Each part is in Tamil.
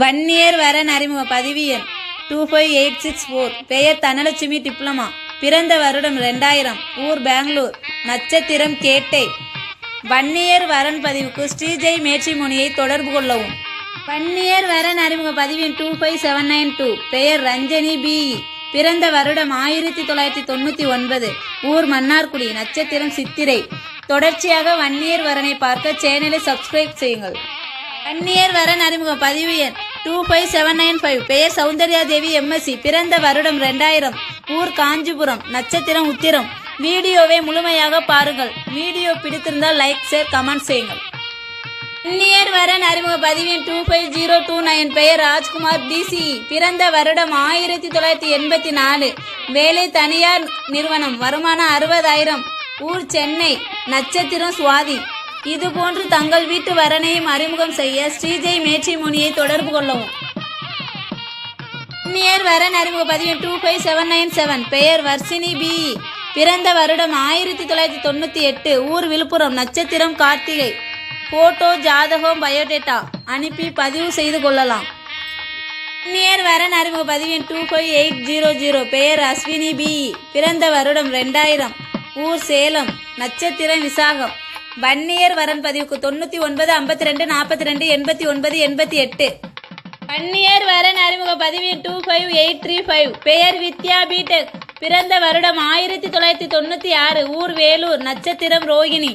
வன்னியர் வரன் அறிமுக பதிவு எண் two five eight six four பெயர் தனலட்சுமி டிப்ளமா. பிறந்த வருடம் ரெண்டாயிரம் ஊர் பெங்களூர். நட்சத்திரம் கேட்டை. வன்னியர் வரன் பதிவுக்கு ஸ்ரீஜெய் மேட்சிமுனியை தொடர்பு கொள்ளவும். வன்னியர் வரன் அறிமுக பதிவின் two five seven nine two பெயர் ரஞ்சனி பிஇ பிறந்த வருடம் ஆயிரத்தி தொள்ளாயிரத்தி தொண்ணூற்றி ஒன்பது. ஊர் மன்னார்குடி. நட்சத்திரம் சித்திரை. தொடர்ச்சியாக வன்னியர் வரனை பார்க்க சேனலை சப்ஸ்கிரைப் செய்யுங்கள். வன்னியர் வரன் அறிமுக பதிவு எண் two five seven nine five பெயர் சௌந்தர்யா தேவி எம்எஸ்சி பிறந்த வருடம் ரெண்டாயிரம். ஊர் காஞ்சிபுரம். நட்சத்திரம் உத்திரம். வீடியோவை முழுமையாக பாருங்கள். வீடியோ பிடித்திருந்தால் லைக் ஷேர் கமெண்ட் செய்யுங்கள். இந்நியர் வரன் அறிமுக பதிவின் two five zero two nine பெயர் ராஜ்குமார் டிசிஇ பிறந்த வருடம் ஆயிரத்தி தொள்ளாயிரத்தி எண்பத்தி நாலு. வேலை தனியார் நிறுவனம். வருமானம் அறுபதாயிரம். ஊர் சென்னை. நட்சத்திரம் சுவாதி. இது போன்று தங்கள் வீட்டு வரனையும் அறிமுகம் செய்ய ஸ்ரீஜெய் மேட்சிமுனியை தொடர்பு கொள்ளவும். நியர் வரன் அறிமுக பதிவு two five seven nine seven பெயர் வர்ஷினி பிஇ பிறந்த வருடம் ஆயிரத்தி தொள்ளாயிரத்தி தொண்ணூற்றி எட்டு. ஊர் விழுப்புரம். நட்சத்திரம் கார்த்திகை. போட்டோ ஜாதகம் பயோடேட்டா அனுப்பி பதிவு செய்து கொள்ளலாம். நியர் வரன் அறிமுக பதிவின் two five eight zero zero பெயர் அஸ்வினி பிஇ பிறந்த வருடம் ரெண்டாயிரம். ஊர் சேலம். நட்சத்திரம் விசாகம். வன்னியர் வரன் பதிவுக்கு தொண்ணூற்றி ஒன்பது ஐம்பத்தி ரெண்டு நாற்பத்தி ரெண்டு எண்பத்தி ஒன்பது எண்பத்தி எட்டு. வன்னியர் வரன் அறிமுக பதிவு two five eight three five பெயர் வித்யா பிடெக் பிறந்த வருடம் ஆயிரத்தி தொள்ளாயிரத்தி தொண்ணூற்றி ஆறு ஊர் வேலூர் நட்சத்திரம் ரோகிணி.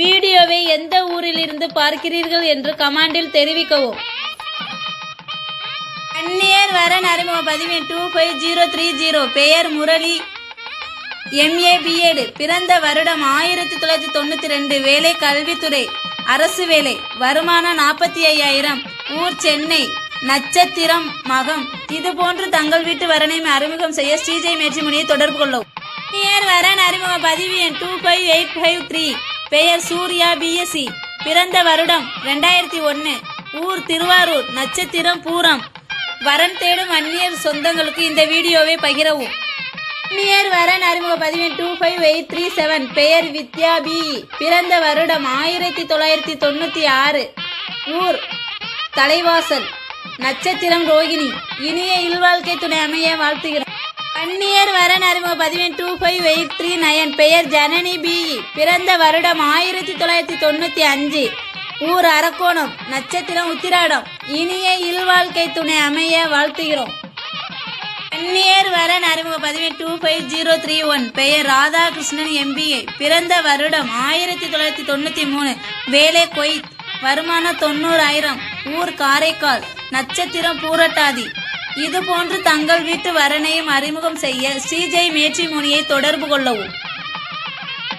வீடியோவை எந்த ஊரிலிருந்து பார்க்கிறீர்கள் என்று கமாண்டில் தெரிவிக்கவும். வன்னியர் வரன் அறிமுக பதிவு two five zero three zero பெயர் முரளி. எம்ஏ பிஎட் பிறந்த வருடம் ஆயிரத்தி தொள்ளாயிரத்தி தொண்ணூற்றி ரெண்டு. வேலை கல்வித்துறை. அரசு வேலை. வருமானம் நாற்பத்தி ஐயாயிரம். ஊர் சென்னை. நட்சத்திரம் மகம். இது போன்று தங்கள் வீட்டு வரனை அறிமுகம் செய்ய ஸ்ரீஜெய் மேட்சிமுனியை தொடர்பு கொள்ளவும். நியர் வரன் அறிமுக பதிவு எண் two five eight five three பெயர் சூர்யா பிஎஸ்சி பிறந்த வருடம் ரெண்டாயிரத்தி ஒன்று ஊர் திருவாரூர். நட்சத்திரம் பூரம். வரன் தேடும் அந்நியர் சொந்தங்களுக்கு இந்த வீடியோவை பகிரவும். அந்நியர் வரன் அறிமுக பதிவின் two five eight three seven பெயர் வித்யா பிஇ பிறந்த வருடம் ஆயிரத்தி தொள்ளாயிரத்தி தொண்ணூற்றி ஆறு. ஊர் தலைவாசல். நட்சத்திரம் ரோகிணி. இனிய இல்வாழ்க்கை துணை அமைய வாழ்த்துகிறோம். அந்நியர் வரன் அறிமுக பதிவின் two five eight three nine பெயர் ஜனனி பிஇ பிறந்த வருடம் ஆயிரத்தி தொள்ளாயிரத்தி தொண்ணூற்றி அஞ்சு. ஊர் அரக்கோணம். நட்சத்திரம் உத்திராடம். இனிய இல்வாழ்க்கை துணை அமைய வாழ்த்துகிறோம். அந்நியர் வரன் அறிமுக பதிவு two five zero three one. பெயர் ராதாகிருஷ்ணன் எம்பிஏ. பிறந்த வருடம் ஆயிரத்தி தொள்ளாயிரத்தி தொண்ணூற்றி மூணு. வேலை கொய்த். வருமானம் தொண்ணூறாயிரம். ஊர் காரைக்கால். நட்சத்திரம் பூரட்டாதி. இது போன்று தங்கள் வீட்டு வரனையும் அறிமுகம் செய்ய ஸ்ரீஜெய் மேட்சிமுனியை தொடர்பு கொள்ளவும்.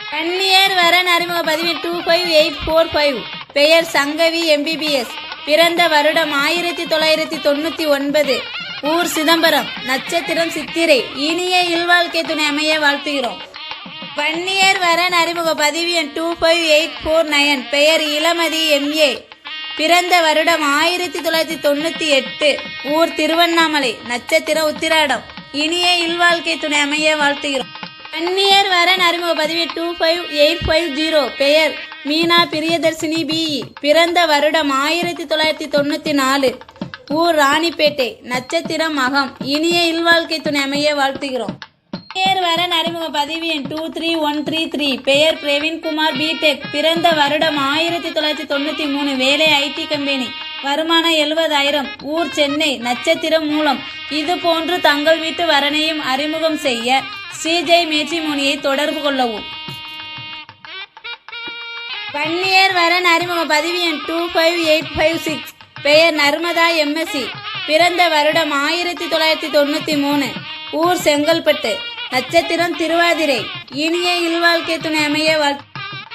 கன்னியர் வரன் அறிமுக பதிவு two five eight four five. பெயர் சங்கவி எம்பிபிஎஸ். பிறந்த வருடம் ஆயிரத்தி தொள்ளாயிரத்தி தொண்ணூற்றி ஒன்பது. ஊர் சிதம்பரம் நட்சத்திரம் சித்திரை இனிய இல்வாழ்க்கை துணை அமைய வாழ்த்துகிறோம். பன்னியர் வரன் அறிமுக பதிவு எண் two five eight four nine பெயர் இளமதி எம்ஏ பிறந்த வருடம் ஆயிரத்தி தொள்ளாயிரத்தி தொண்ணூற்றி எட்டு ஊர் திருவண்ணாமலை நட்சத்திரம் உத்திராடம். இனிய இல்வாழ்க்கை துணை அமைய வாழ்த்துகிறோம். பன்னியர் வரன் அறிமுக பதிவு two five eight five zero பெயர் மீனா பிரியதர்சினி பிஇ பிறந்த வருடம் ஆயிரத்தி தொள்ளாயிரத்தி தொண்ணூற்றி நாலு ஊர் ராணிப்பேட்டை நட்சத்திரம் மகம் இனிய இல்வாழ்க்கை துணை அமைய வாழ்த்துகிறோம். பெயர் வர அறிமுக பதிவு எண் two three one three three பெயர் பிரவீன்குமார் பிடெக் பிறந்த வருடம் ஆயிரத்தி தொள்ளாயிரத்தி தொண்ணூற்றி மூணு. வேலை ஐடி கம்பெனி வருமானம் எழுபதாயிரம். ஊர் சென்னை நட்சத்திரம் மூலம். இது போன்று தங்கள் வீட்டு வரனையும் அறிமுகம் செய்ய ஸ்ரீஜெய் மேட்ரிமோனியை தொடர்பு கொள்ளவும். வன்னியர் வரன் அறிமுக பதிவு எண் two five eight five six பெயர் நர்மதா எம்எஸ்சி பிறந்த வருடம் ஆயிரத்தி தொள்ளாயிரத்தி தொண்ணூற்றி மூணு. ஊர் செங்கல்பட்டு. நட்சத்திரம் திருவாதிரை. இனிய இல்வாழ்க்கை துணை அமைய வாழ்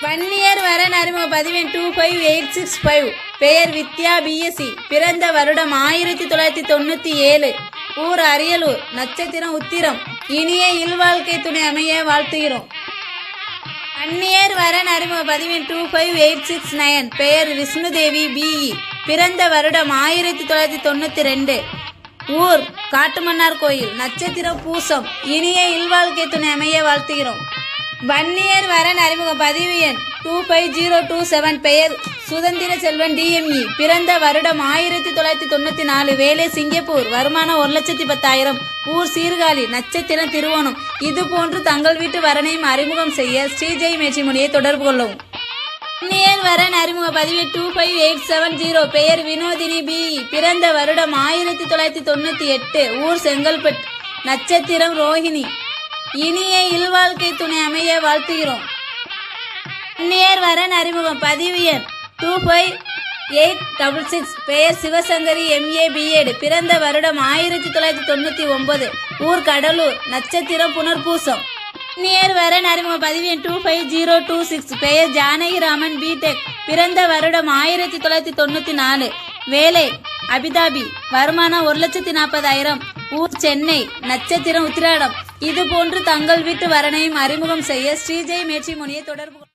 வன்னியர் வரன் அறிமுக பதிவெண் two five eight six five பெயர் வித்யா பிஎஸ்சி பிறந்த வருடம் ஆயிரத்தி தொள்ளாயிரத்தி தொண்ணூற்றி ஏழு. ஊர் அரியலூர். நட்சத்திரம் உத்திரம். இனிய இல்வாழ்க்கை துணை அமைய வாழ்த்துகிறோம். அந்நியர் வரன் அறிமுக பதிவின் two five eight six nine பெயர் விஷ்ணுதேவி பிஇ பிறந்த வருடம் ஆயிரத்தி தொள்ளாயிரத்தி தொண்ணூற்றி ரெண்டு. ஊர் காட்டுமன்னார் கோயில் நட்சத்திரம் பூசம். இனிய இல்வாழ்க்கை துணை அமைய வாழ்த்துகிறோம். வன்னியர் வரன் அறிமுகம் பதிவு எண் two five zero two seven பெயர் சுதந்திர செல்வன் டிஎம்இ பிறந்த வருடம் ஆயிரத்தி தொள்ளாயிரத்தி தொண்ணூற்றி நாலு வேலை சிங்கப்பூர். வருமானம் ஒரு லட்சத்தி பத்தாயிரம். ஊர் சீர்காழி நட்சத்திரம் திருவோணம். இது போன்று தங்கள் வீட்டு வரனையும் அறிமுகம் செய்ய ஸ்ரீஜெய் மேட்சிமுனியை தொடர்பு கொள்ளவும் நேர்வரன் வரன் அறிமுக பதிவு two five eight seven zero பெயர் வினோதினி பி. பிறந்த வருடம் ஆயிரத்தி தொள்ளாயிரத்தி தொண்ணூற்றி எட்டு. ஊர் செங்கல்பட்டு. நட்சத்திரம் ரோஹிணி. இனிய இல்வாழ்க்கை துணை அமைய வாழ்த்துகிறோம். நேர்வரன் அறிமுகம் பதிவு எண் two five eight double six பெயர் சிவசங்கரி எம்ஏ பிஎட் பிறந்த வருடம் ஆயிரத்தி தொள்ளாயிரத்தி தொண்ணூற்றி ஒன்பது. ஊர் கடலூர். நட்சத்திரம் புனர்பூசம். நியர் வரன் அறிமுக பதிவு எண் two five zero two six பெயர் ஜானகிராமன் பிடெக் பிறந்த வருடம் ஆயிரத்தி தொள்ளாயிரத்தி தொண்ணூற்றி நாலு. வேலை அபிதாபி. வருமானம் ஒரு லட்சத்தி நாற்பதாயிரம். ஊர் சென்னை நட்சத்திரம் உத்திராடம். இது போன்று தங்கள் வீட்டு வரனையும் அறிமுகம் செய்ய ஸ்ரீஜெய் மேட்சி மொழியை தொடர்பு